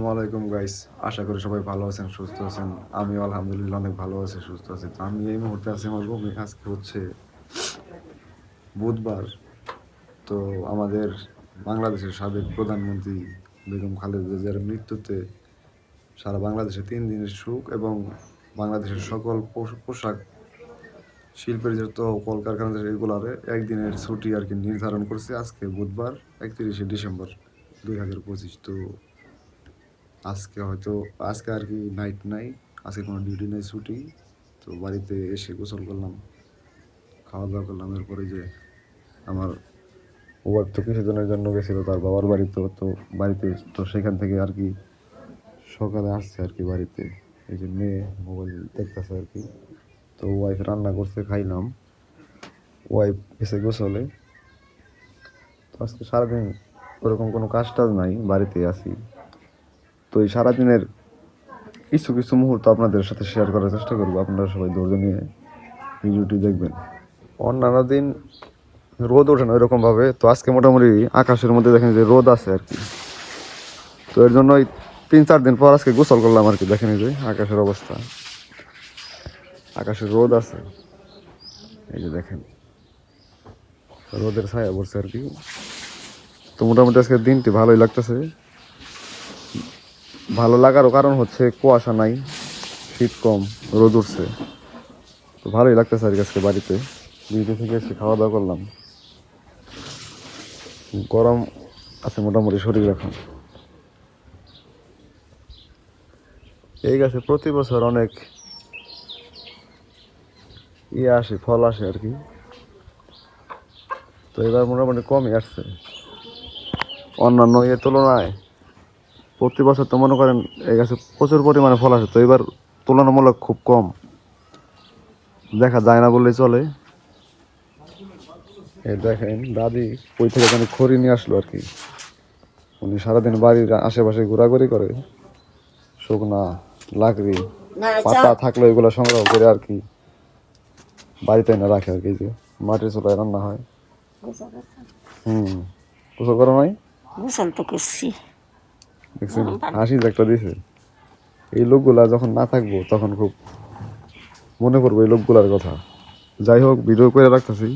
আসসালামু আলাইকুম গাইস আশা করি সবাই ভালো আছেন, সুস্থ আছেন। আমি আলহামদুলিল্লাহ অনেক ভালো আছি, সুস্থ আছি। তো আমি এই মুহূর্তে আছি আমার রুমে আজকে হচ্ছে বুধবার। তো আমাদের বাংলাদেশের সাবেক প্রধানমন্ত্রী বেগম খালেদা জিয়ার মৃত্যুতে সারা বাংলাদেশে তিন দিনের সুখ এবং বাংলাদেশের সকল পোশ- পোশাক শিল্পের যত কলকারখানা এগুলারে একদিনের ছুটি আর কি নির্ধারণ করছে আজকে বুধবার, একত্রিশে ডিসেম্বর দুই হাজার পঁচিশ। তো আজকে হয়তো, আজকে আর কি নাইট নাই, আজকে কোনো ডিউটি নেই, ছুটি, তো বাড়িতে এসে গোসল করলাম খাওয়া দাওয়া করলাম, এরপরে যে আমার ওয়ার তো কিছুদিনের জন্য গেছিল, তার বাবার বাড়িতে তো বাড়িতে, তো সেখান থেকে আর কি সকালে আসছে আর কি বাড়িতে। এই যে মেয়ে মোবাইল দেখতেছে আর কি, তো ওয়াইফ রান্না করছে, খাইলাম। ওয়াইফ এসে গোসলে। তো আজকে সারাদিন ওরকম কোনো কাজ টাজ নাই বাড়িতে আছি। তো এই সারাদিনের কিছু কিছু মুহূর্ত আপনাদের সাথে শেয়ার করার চেষ্টা করব। আপনারা সবাই ধৈর্য নিয়ে ভিডিওটি দেখবেন। অন্যান্য দিন রোদ ওঠে না ওইরকম ভাবে তো আজকে মোটামুটি আকাশের মধ্যে দেখেন যে রোদ আছে আর কি। তো এর জন্য ওই তিন চার দিন পর আজকে গোসল করলাম আর কি। দেখেন যে আকাশের অবস্থা। আকাশে রোদ আছে। এই যে দেখেন। রোদের ছায়া পড়ছে আর কি। তো মোটামুটি আজকে দিনটি ভালোই লাগতেছে। ভালো লাগারও কারণ হচ্ছে কুয়াশা নাই, শীত কম, রোদ উঠছে। তো ভালোই লাগতেছে আর আজকে বাড়িতে। ডিউটি থেকে এসে খাওয়া দাওয়া করলাম। গরম আছে মোটামুটি শরীর এখন। এই গাছে প্রতি বছর অনেক ইয়ে আসে, ফল আসে আর কি। তো এবার মোটামুটি কমই আসছে। অন্যান্য ইয়ের তুলনায় প্রতি বছর তো মনে করেন এই গাছে প্রচুর পরিমাণে ফল আসে তো এবার তুলনামূলক খুব কম। দেখা যায় না বললেই চলে। এই দেখেন দাদি ওই থেকে এখানে খড়ি নিয়ে আসলো আর কি। উনি সারাদিন বাড়ির আশেপাশে ঘোরাঘুরি করে। শুকনা লাকড়ি পাতা থাকলে ওইগুলো সংগ্রহ করে আর কি। বাড়িতে না রাখে আর কি যে মাটির চুলায় রান্না হয়। হুম গোসল করো নাই? গোসল তো করছি। দেখছেন? হাসি একটা দিছে। এই লোকগুলা যখন না থাকব তখন খুব মনে করব এই লোকগুলার কথা। যাই হোক ভিডিও করে রাখতেছি।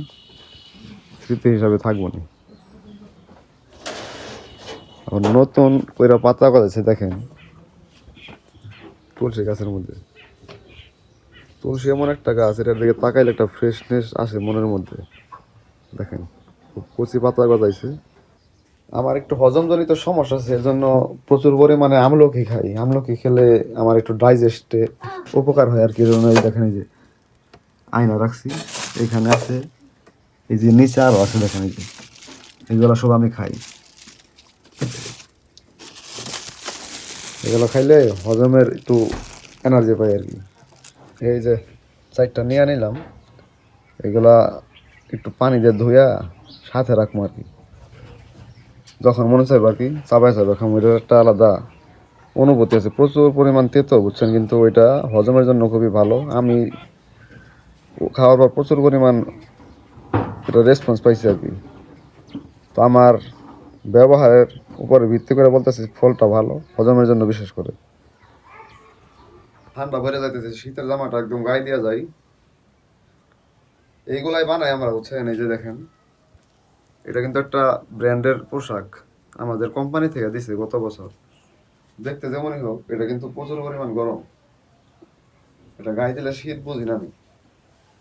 স্মৃতি হিসাবে থাকব না। নতুন কইরা পাতা করেছে দেখেন। তুলসী গাছের মধ্যে। তুলসী এমন একটা গাছ এটার দিকে তাকাইলে একটা ফ্রেশনেস আসে মনের মধ্যে। দেখেন খুব কচি পাতা গজাইছে। আমার একটু হজমজনিত সমস্যা আছে এর জন্য প্রচুর পরিমাণে আমলকি খাই। আমলকি খেলে আমার একটু ডাইজেস্টে উপকার হয় আর কি জন্য এই দেখেন যে আয়না রাখছি, এখানে আছে, এই যে নিচে আরও আছে, দেখেন যে। এগুলো সব আমি খাই। এগুলো খাইলে হজমের একটু এনার্জি পাই আর কি। এই যে চারটা নিয়ে নিলাম, এগুলা একটু পানি দিয়ে ধুইয়া সাথে রাখব আর কি। যখন মনে চাইবে আর কি, চাবাই চাবে খামো এটা একটা আলাদা অনুভূতি আছে। প্রচুর পরিমাণ তেতো বুঝছেন, কিন্তু ওইটা হজমের জন্য খুবই ভালো। আমি খাওয়ার পর প্রচুর পরিমাণ এটা রেসপন্স পাইছি আর কি। তো আমার ব্যবহারের উপরে ভিত্তি করে বলতেছি, ফলটা ভালো, হজমের জন্য বিশেষ করে। ঠান্ডা ভরে যাইতেছে, শীতের জামাটা একদম গায়ে দেওয়া যায়। এইগুলাই বানাই আমরা, বুঝছেন? এই যে দেখেন। এটা কিন্তু একটা ব্র্যান্ডের পোশাক আমাদের কোম্পানি থেকে দিছে গত বছর। দেখতে যেমনই হোক, এটা কিন্তু প্রচুর পরিমাণ গরম। এটা গায়ে দিলে শীত বুঝি না আমি।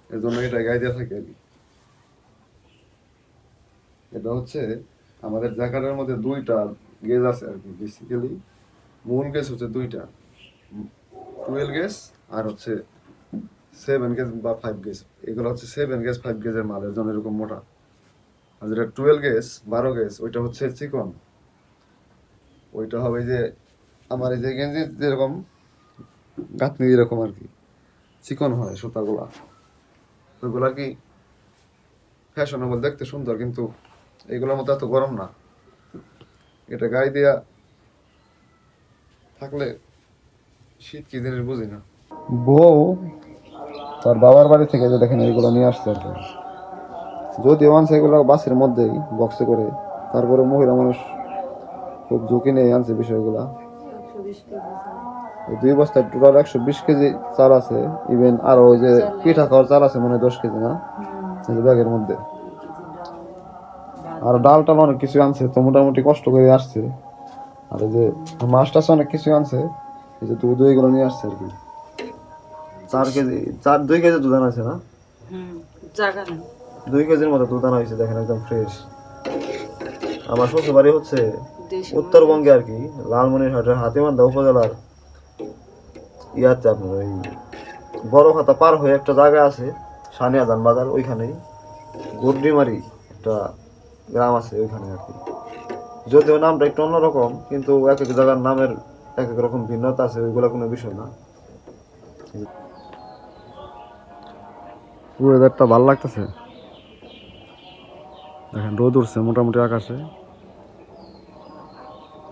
এর জন্য এটা গায়ে দেওয়া থাকে কি এটা হচ্ছে আমাদের জ্যাকেটের মধ্যে দুইটা গেজ আছে আর কি বেসিক্যালি মূল গেজ হচ্ছে দুইটা। টুয়েলভ গেজ আর হচ্ছে সেভেন গেজ বা ফাইভ গেজ। এগুলো হচ্ছে সেভেন গেজ, ফাইভ গেজের মাল, এর জন্য এরকম মোটা। আর যেটা টুয়েলভ গেস, বারো গেস, ওইটা হচ্ছে চিকন। ওইটা হবে যে আমার এই যে গেঞ্জি যেরকম, গাঁথনি যেরকম আর কি, চিকন হয় সুতাগুলা। ওইগুলো আর কি ফ্যাশনেবল দেখতে সুন্দর, কিন্তু এগুলোর মতো এত গরম না। এটা গায়ে দেয়া থাকলে শীত কি জিনিস বুঝি না। বউ, তার বাবার বাড়ি থেকে যে দেখেন এগুলো নিয়ে আসতে আর কি যদিও আনছে এগুলো বাসের মধ্যেই বক্সে করে, তারপরে মহিলা মানুষ খুব ঝুঁকি নিয়ে আনছে বিষয়গুলা। দুই বস্তায় টোটাল একশো বিশ কেজি চাল আছে ইভেন আরও ওই যে পিঠা খাওয়ার চাল আছে মানে দশ কেজি না? ব্যাগের মধ্যে। আর ডাল টাল অনেক কিছু আনছে, তো মোটামুটি কষ্ট করে আসছে। আর যে মাছ টাছ অনেক কিছু আনছে, এই যে দুধ এগুলো নিয়ে আসছে আর কি। চার কেজি, চার, দুই কেজি দুধ আনা আছে না? জায়গা। দুই কেজির মতো দুধ আনা হয়েছে দেখেন একদম ফ্রেশ আমার শ্বশুর বাড়ি হচ্ছে উত্তরবঙ্গে আর কি লালমনিরহাটের হাতিমান্দা উপজেলার ইয়াতে আপনার ওই বড় খাতা পার হয়ে একটা জায়গা আছে সানিয়াদান বাজার ওইখানেই। গুড্ডিমারি একটা গ্রাম আছে ওইখানে আর কি। যদিও নামটা একটু অন্যরকম কিন্তু এক এক জায়গার নামের এক এক রকম ভিন্নতা আছে ওইগুলো কোনো বিষয় না। ওয়েদারটা ভালো লাগতেছে? দেখেন, রোদ উঠছে মোটামুটি আকাশে।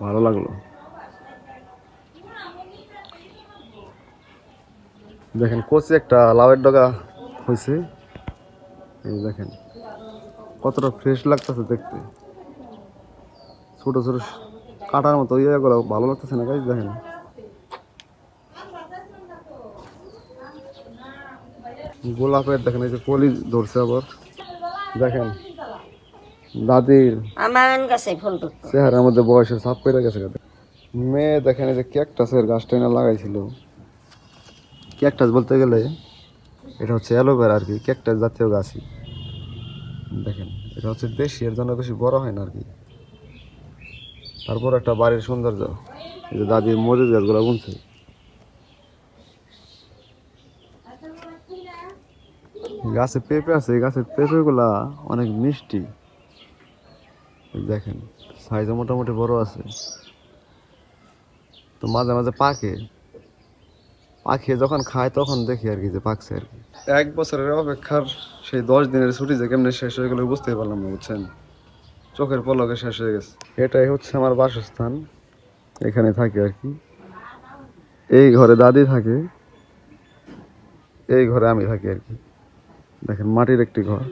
ভালো লাগল। দেখেন, কচি একটা লাউয়ের ডগা হয়েছে। এই দেখেন, কতটা ফ্রেশ লাগতেছে দেখতে। ছোট ছোট কাটার মতো ইয়েগুলো ভালো লাগতেছে না গাইজ দেখেন। গোলাপের, দেখেন, এই যে কলি ধরছে আবার। দেখেন দাদির আমার কাছে ফুল ধরতো চেহারার মধ্যে বয়সের ছাপ করে গেছে। মেয়ে দেখেন এই যে ক্যাকটাসের গাছটা এনে লাগাইছিল। ক্যাকটাস বলতে গেলে এটা হচ্ছে অ্যালোভেরা আর কি ক্যাকটাস জাতীয় গাছই। দেখেন এটা হচ্ছে দেশি এর জন্য বেশি বড় হয় না আর কি। তারপর একটা বাড়ির সৌন্দর্য এই যে দাদির মরিচ গাছগুলো বুনছে। গাছে পেঁপে আছে এই গাছের পেঁপেগুলা অনেক মিষ্টি। দেখেন সাইজও মোটামুটি বড় আছে। তো মাঝে মাঝে পাকে। পাখিয়ে যখন খায় তখন দেখি আর কি যে পাকছে আর কি। এক বছরের অপেক্ষার সেই দশ দিনের ছুটি যে কেমনে শেষ হয়ে গেল বুঝতে পারলাম না বুঝছেন? চোখের পলকে শেষ হয়ে গেছে। এটাই হচ্ছে আমার বাসস্থান। এখানে থাকি আর কি। এই ঘরে দাদি থাকে এই ঘরে আমি থাকি আর কি। দেখেন মাটির একটি ঘর।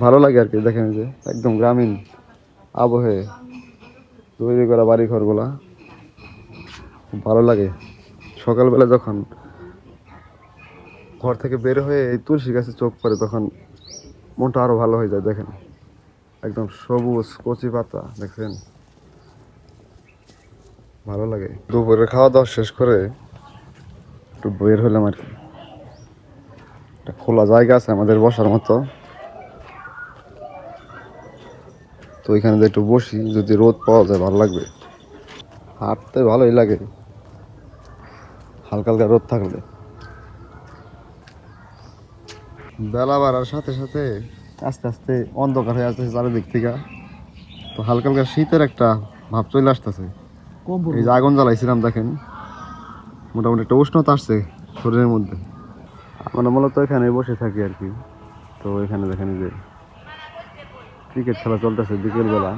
ভালো লাগে আর কি দেখেন যে একদম গ্রামীণ। আবহে, তৈরি করা বাড়ি ঘরগুলা খুব ভালো লাগে। সকালবেলা যখন ঘর থেকে বের হয়ে এই তুলসী গাছে চোখ পড়ে, তখন মনটা আরও ভালো হয়ে যায়, দেখেন। একদম সবুজ কচি পাতা, দেখছেন? ভালো লাগে। দুপুরে খাওয়া দাওয়া শেষ করে একটু বের হলাম আর কি। একটা খোলা জায়গা আছে আমাদের বসার মতো তো ওইখানে যে একটু বসি যদি রোদ পাওয়া যায় ভালো লাগবে। হাঁটতে ভালোই লাগে। হালকা হালকা রোদ থাকলে। বেলা বাড়ার সাথে সাথে আস্তে আস্তে অন্ধকার হয়ে আসতেছে চারিদিক থেকে। তো হালকা হালকা শীতের একটা ভাব চলে আসতেছে। এই যে আগুন জ্বালাইছিলাম দেখেন। মোটামুটি একটা উষ্ণতা আসছে শরীরের মধ্যে। আমরা মূলত এখানে বসে থাকি আর কি। তো এখানে দেখেন যে ক্রিকেট খেলা চলতেছে বিকেলবেলা।